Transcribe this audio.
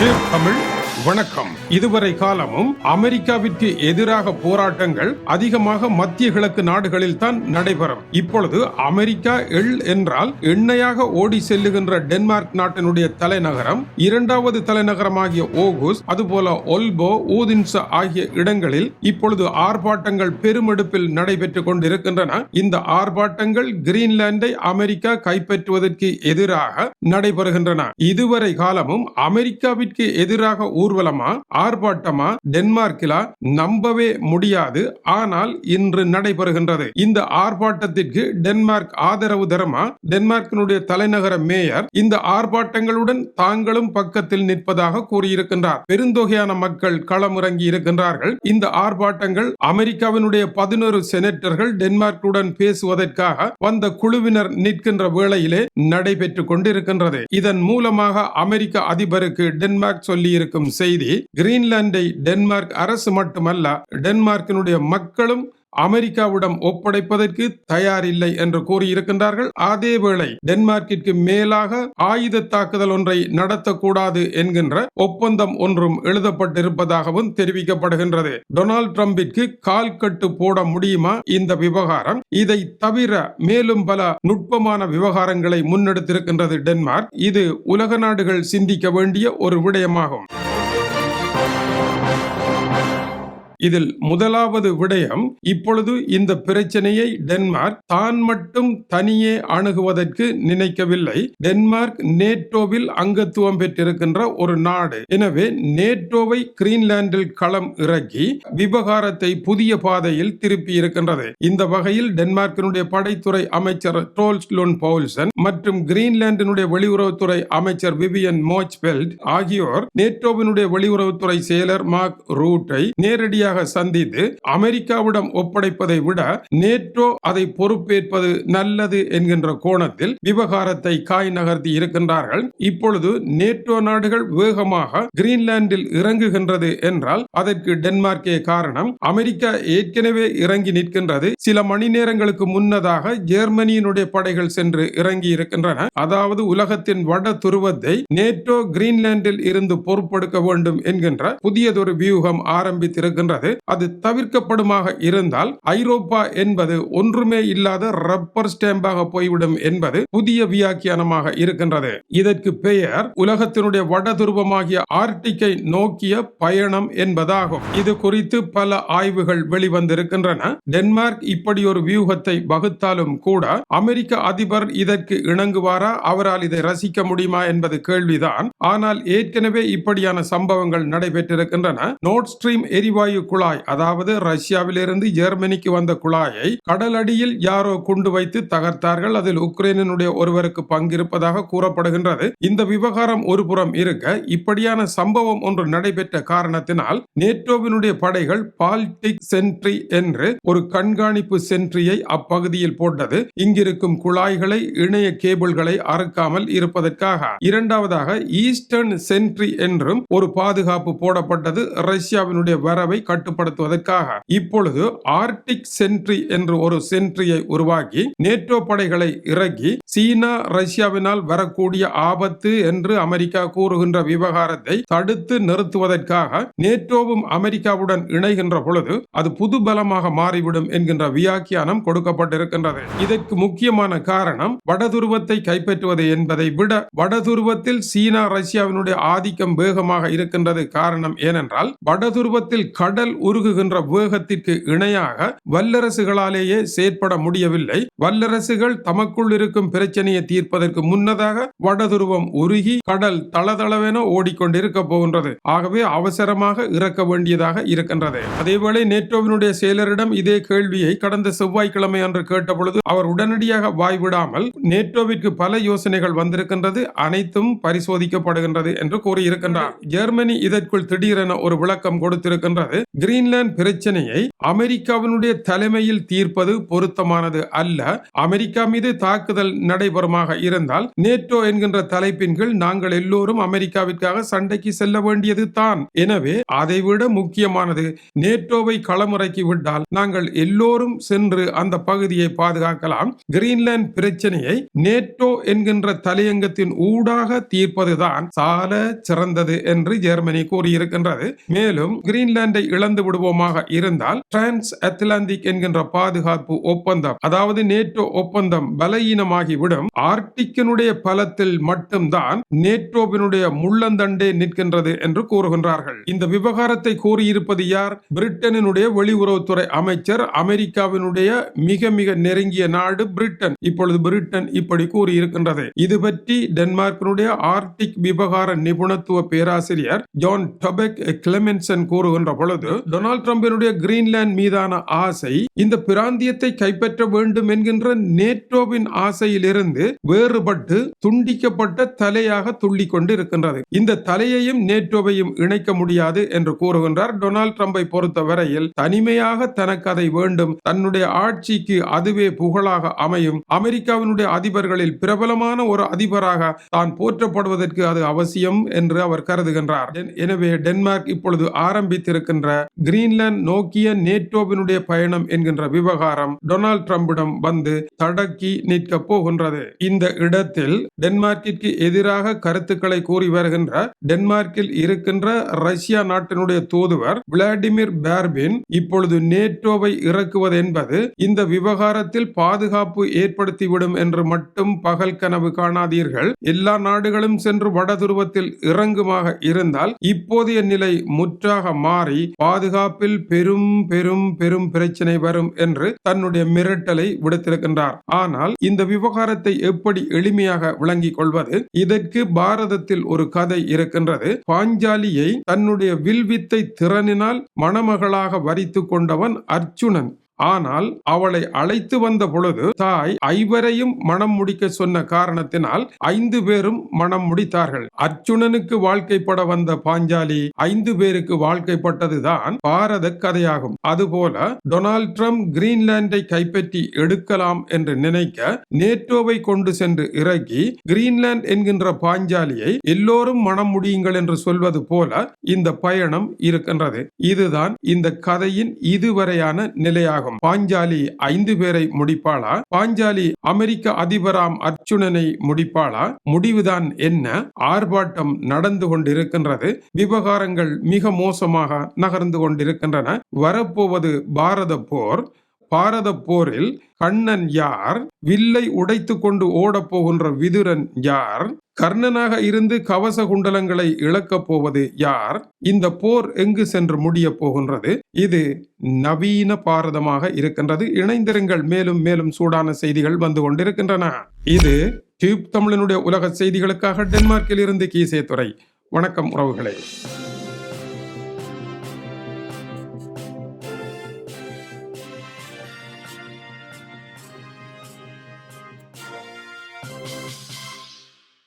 தேவ் தமிழ் வணக்கம். இதுவரை காலமும் அமெரிக்காவிற்கு எதிராக போராட்டங்கள் அதிகமாக மத்திய கிழக்கு நாடுகளில் தான் நடைபெறும். இப்பொழுது அமெரிக்கா எள் என்றால் எண்ணெயாக ஓடி செல்லுகின்ற டென்மார்க் நாட்டினுடைய தலைநகரம் இரண்டாவது தலைநகரமாகிய ஓகுஸ் அதுபோல ஒல்போ ஊதின்ஸ் ஆகிய இடங்களில் இப்பொழுது ஆர்ப்பாட்டங்கள் பெருமெடுப்பில் நடைபெற்றுக் கொண்டிருக்கின்றன. இந்த ஆர்ப்பாட்டங்கள் கிரீன்லாந்தை அமெரிக்கா கைப்பற்றுவதற்கு எதிராக நடைபெறுகின்றன. இதுவரை காலமும் அமெரிக்காவிற்கு எதிராக ஊர்வலமா ஆர்ப்பாட்டமா டென்மார்க்கிலா நம்பவே முடியாது. ஆனால் இன்று நடைபெறுகின்றது. இந்த ஆர்ப்பாட்டத்திற்கு டென்மார்க் ஆதரவு தரமா? டென்மார்க்கினுடைய தலைநகர மேயர் இந்த ஆர்ப்பாட்டங்களுடன் தாங்களும் பக்கத்தில் நிற்பதாக கூறியிருக்கின்றார். பெருந்தொகையான மக்கள் களமிறங்கி இருக்கின்றார்கள். இந்த ஆர்ப்பாட்டங்கள் அமெரிக்காவினுடைய பதினோரு செனட்டர்கள் டென்மார்க்குடன் பேசுவதற்காக வந்த குழுவினர் நிற்கின்ற வேளையிலே நடைபெற்றுக் கொண்டிருக்கின்றது. இதன் மூலமாக அமெரிக்க அதிபருக்கு டென்மார்க் சொல்லியிருக்கும் செய்தி கிரீன்லாண்டை டென்மார்க் அரசு மட்டுமல்ல டென்மார்க்கினுடைய மக்களும் அமெரிக்காவிடம் ஒப்படைப்பதற்கு தயாரில்லை என்று கூறியிருக்கின்றார்கள். அதேவேளை டென்மார்க்கிற்கு மேலாக ஆயுத தாக்குதல் ஒன்றை நடத்தக்கூடாது என்கின்ற ஒப்பந்தம் ஒன்றும் எழுதப்பட்டிருப்பதாகவும் தெரிவிக்கப்படுகின்றது. டொனால்ட் ட்ரம்பிற்கு கால் கட்டு போட முடியுமா? இந்த விவகாரம் இதை தவிர மேலும் பல நுட்பமான விவகாரங்களை முன்னெடுத்திருக்கின்றது டென்மார்க். இது உலக நாடுகள் சிந்திக்க வேண்டிய ஒரு விடயமாகும். இதில் முதலாவது விடயம் இப்பொழுது இந்த பிரச்சனையை டென்மார்க் தான் மட்டும் தனியே அணுகுவதற்கு நினைக்கவில்லை. டென்மார்க் நேட்டோவில் அங்கத்துவம் பெற்றிருக்கின்ற ஒரு நாடு. எனவே நேட்டோவை கிரீன்லாந்தில் களம் இறக்கி விவகாரத்தை புதிய பாதையில் திருப்பி இருக்கின்றது. இந்த வகையில் டென்மார்க்கினுடைய படைத்துறை அமைச்சர் டோல்ஸ்லோன் பவுல்சன் மற்றும் கிரீன்லாந்தினுடைய வெளியுறவுத்துறை அமைச்சர் விவியன் மோச்பெல்ட் ஆகியோர் நேட்டோவினுடைய வெளியுறவுத்துறை செயலர் மார்க் ரூட்டை நேரடியாக சந்தித்து அமெரிக்காவிடம் ஒப்படைப்பதை விட நேட்டோ அதை பொறுப்பேற்பது நல்லது என்கின்ற கோணத்தில் விவகாரத்தை காய் நகர்த்தி இருக்கின்றார்கள். இப்பொழுது நேட்டோ நாடுகள் வேகமாக கிரீன்லாந்தில் இறங்குகின்றது என்றால் அதற்கு டென்மார்க்கே காரணம். அமெரிக்கா ஏற்கனவே இறங்கி நிற்கின்றது. சில மணி நேரங்களுக்கு முன்னதாக ஜெர்மனியினுடைய படைகள் சென்று இறங்கி இருக்கின்றன. அதாவது உலகத்தின் வட துருவத்தை நேட்டோ கிரீன்லாந்தில் இருந்து பொறுப்பெடுக்க வேண்டும் என்கின்ற புதியதொரு வியூகம் ஆரம்பித்திருக்கின்றது அது தவிர்க்கப்படுமாக இருந்தால் ஐரோப்பா என்பது ஒன்றுமே இல்லாத ரப்பர் ஸ்டாம்பாக போய்விடும் என்பது புதிய வியாக்கியானமாக இருக்கின்றது. இதற்கு பெயர் உலகத்தினுடைய வட துருவமாகிய ஆர்டிக்கை நோக்கிய பயணம் என்பதாகும். இது குறித்து பல ஆய்வுகள் வெளிவந்திருக்கின்றன. டென்மார்க் இப்படி ஒரு வியூகத்தை வகுத்தாலும் கூட அமெரிக்க அதிபர் இதற்கு இணங்குவாரா? அவரால் இதை ரசிக்க முடியுமா என்பது கேள்விதான். ஆனால் ஏற்கனவே இப்படியான சம்பவங்கள் நடைபெற்றிருக்கின்றன. நோட் ஸ்ட்ரீம் எரிவாயு குழாய் அதாவது ரஷ்யாவிலிருந்து ஜெர்மனிக்கு வந்த குழாயை கடலடியில் யாரோ குண்டு வைத்து தகர்த்தார்கள். அதில் உக்ரைனுடைய ஒருவருக்கு பங்கிருப்பதாக கூறப்படுகின்றது. இந்த விவகாரம் ஒரு புறம் இருக்க இப்படியான சம்பவம் ஒன்று நடைபெற்ற காரணத்தினால் நேட்டோவினுடைய படைகள் பால்டிக் சென்ட்ரி என்று ஒரு கண்காணிப்பு சென்ட்ரியை அப்பகுதியில் போட்டது. இங்கிருக்கும் குழாய்களை இணைய கேபிள்களை அறுக்காமல் இருப்பதற்காக. இரண்டாவதாக ஈஸ்டர்ன் சென்ட்ரி என்றும் ஒரு பாதுகாப்பு போடப்பட்டது. ரஷ்யாவினுடைய வரவை கட்டுப்படுத்துவதற்காக. இப்பொழுது ஆர்டிக் சென்ட்ரி என்று ஒரு சென்ட்ரியை உருவாக்கி நேட்டோ படைகளை இறக்கி சீனா ரஷ்யாவினால் வரக்கூடிய ஆபத்து என்று அமெரிக்கா கூறுகின்ற விவகாரத்தை தடுத்து நிறுத்துவதற்காக நேட்டோவும் அமெரிக்காவுடன் இணைகின்ற பொழுது அது புது பலமாக மாறிவிடும் என்கின்ற வியாக்கியானம் கொடுக்கப்பட்டிருக்கின்றது. இதற்கு முக்கியமான காரணம் வடதுருவத்தை கைப்பற்றுவது என்பதை விட வடதுருவத்தில் சீனா ரஷ்யாவினுடைய ஆதிக்கம் வேகமாக இருக்கின்றது காரணம் ஏனென்றால் வடதுருவத்தில் கடல் கடல் உருகுகின்ற வேகத்திற்கு இணையாக வல்லரசுகளாலேயே செயற்பட முடியவில்லை. வல்லரசுகள் தமக்குள் இருக்கும் பிரச்சனையை தீர்ப்பதற்கு முன்னதாக வடதுருவம் உருகி கடல் தளதளவென ஓடிக்கொண்டிருக்க போகின்றது. ஆகவே அவசரமாக இறக்க வேண்டியதாக இருக்கின்றது. அதேவேளை நேட்டோவினுடைய செயலரிடம் இதே கேள்வியை கடந்த செவ்வாய்க்கிழமை அன்று கேட்டபொழுது அவர் உடனடியாக வாய்விடாமல் நேட்டோவிற்கு பல யோசனைகள் வந்திருக்கின்றது. அனைத்தும் பரிசோதிக்கப்படுகின்றது என்று கூறியிருக்கின்றார். ஜெர்மனி இதற்குள் திடீரென ஒரு விளக்கம் கொடுத்திருக்கின்றது. கிரீன்லாந்து பிரச்சனையை அமெரிக்காவினுடைய தலைமையில் தீர்ப்பது பொருத்தமானது அல்ல. அமெரிக்கா மீது தாக்குதல் நடைபெறுமாக இருந்தால் நேட்டோ என்கின்ற தலைப்பின் கீழ் நாங்கள் எல்லோரும் அமெரிக்காவிற்காக சண்டைக்கு செல்ல வேண்டியது தான். எனவே அதைவிட முக்கியமானது நேட்டோவை களமுறைக்கு விட்டால் நாங்கள் எல்லோரும் சென்று அந்த பகுதியை பாதுகாக்கலாம். கிரீன்லாந்து பிரச்சனையை நேட்டோ என்கின்ற தலையங்கத்தின் ஊடாக தீர்ப்பதுதான் சால சிறந்தது என்று ஜெர்மனி கூறியிருக்கின்றது. மேலும் கிரீன்லாந்தை இழந்து விடுவோமாக இருந்தால் டிரான்ஸ் அத்லாந்திக் என்கின்ற பாதுகாப்பு ஒப்பந்தம் அதாவது நேட்டோ ஒப்பந்தம் பலகீனமாகிவிடும். ஆர்டிக்கினுடைய பலத்தில் மட்டும்தான் நேட்டோவினுடைய முள்ளந்தண்டே நிற்கின்றது என்று கூறுகின்றார்கள். இந்த விவகாரத்தை கூறியிருப்பது யார்? பிரிட்டனினுடைய வெளியுறவுத்துறை அமைச்சர் அமெரிக்காவினுடைய மிக மிக நெருங்கிய நாடு பிரிட்டன். இப்பொழுது பிரிட்டன் இப்படி கூறியிருக்கின்றது. இது பற்றி டென்மார்க்கினுடைய ஆர்டிக் விவகார நிபுணத்துவ பேராசிரியர் ஜான் டொபெக் கிளெமென்சன் கூறுகின்ற பொழுது டொனால்ட் ட்ரம்பினுடைய கிரீன்லாந்து மீதான ஆசை இந்த பிராந்தியத்தை கைப்பற்ற வேண்டும் என்கின்ற நேட்டோவின் ஆசையிலிருந்து வேறுபட்டு துண்டிக்கப்பட்ட தலையாக துள்ளி கொண்டு இருக்கின்றது இந்த தலையையும் நேட்டோவையும் இணைக்க முடியாது என்று கூறுகின்றார் டொனால்ட் ட்ரம்பை பொறுத்த வரையில் தனிமையாக தனக்கு அதை வேண்டும். தன்னுடைய ஆட்சிக்கு அதுவே புகழாக அமையும். அமெரிக்காவினுடைய அதிபர்களில் பிரபலமான ஒரு அதிபராக தான் போற்றப்படுவதற்கு அது அவசியம் என்று அவர் கருதுகின்றார். எனவே டென்மார்க் இப்பொழுது ஆரம்பித்திருக்கின்ற கிரீன்லாந்து நோக்கிய நேட்டோவினுடைய பயணம் என்கின்ற விவகாரம் டொனால்ட் ட்ரம்பிடம் வந்து தடக்கி நிற்க போகின்றது. இந்த இடத்தில் டென்மார்க்கிற்கு எதிராக கருத்துக்களை கூறி வருகின்ற டென்மார்க்கில் இருக்கின்ற ரஷ்யா நாட்டினுடைய தூதுவர் விளாடிமிர் பேர்பின் இப்பொழுது நேட்டோவை இறக்குவது என்பது இந்த விவகாரத்தில் பாதுகாப்பு ஏற்படுத்திவிடும் என்று மட்டும் பகல் கனவு காணாதீர்கள். எல்லா நாடுகளும் சென்று வட துருவத்தில் இறங்குமாக இருந்தால் இப்போதைய நிலை முற்றாக மாறி பாதுகாப்பில் பெரும் பெரும் பெரும் பிரச்சனை வரும் என்று தன்னுடைய மிரட்டலை விடுத்திருக்கின்றார். ஆனால் இந்த விவகாரத்தை எப்படி எளிமையாக விளங்கிக் கொள்வது? இதற்கு பாரதத்தில் ஒரு கதை இருக்கின்றது. பாஞ்சாலியை தன்னுடைய வில்வித்தை திறனினால் மணமகளாக வரித்து கொண்டவன் அர்ச்சுனன் ஆனால் அவளை அழைத்து வந்த பொழுது தாய் ஐவரையும் மனம் முடிக்க சொன்ன காரணத்தினால் ஐந்து பேரும் மனம் முடித்தார்கள். அர்ச்சுனனுக்கு வாழ்க்கைப்பட வந்த பாஞ்சாலி ஐந்து பேருக்கு வாழ்க்கைப்பட்டதுதான் பாரத கதையாகும். அதுபோல டொனால்ட் ட்ரம்ப் கிரீன்லாண்டை கைப்பற்றி எடுக்கலாம் என்று நினைக்க நேட்டோவை கொண்டு சென்று இறக்கி கிரீன்லாந்து என்கின்ற பாஞ்சாலியை எல்லோரும் மனம் முடியுங்கள் என்று சொல்வது போல இந்த பயணம் இருக்கின்றது. இதுதான் இந்த கதையின் இதுவரையான நிலையாகும். பாஞ்சாலி ஐந்து பேரை முடிப்பாளா? பாஞ்சாலி அமெரிக்க அதிபராம் அர்ச்சுனனை முடிப்பாளா? முடிவுதான் என்ன? ஆர்ப்பாட்டம் நடந்து கொண்டிருக்கின்றது. விவகாரங்கள் மிக மோசமாக நகர்ந்து கொண்டிருக்கின்றன. வரப்போவது பாரத போர். பாரத போரில் கண்ணன் யார்? வில்லை உடைத்து கொண்டு ஓடப் போகின்ற விதுரன் யார்? கர்ணனாக இருந்து கவச குண்டலங்களை இழக்கப் போவது யார்? இந்த போர் எங்கு சென்று முடிய போகின்றது? இது நவீன பாரதமாக இருக்கின்றது. இணைந்திருங்கள். மேலும் மேலும் சூடான செய்திகள் வந்து கொண்டிருக்கின்றன. இது டியூப் தமிழனுடைய உலக செய்திகளுக்காக டென்மார்க்கில் இருந்து கீசே துறை வணக்கம் உறவுகளே.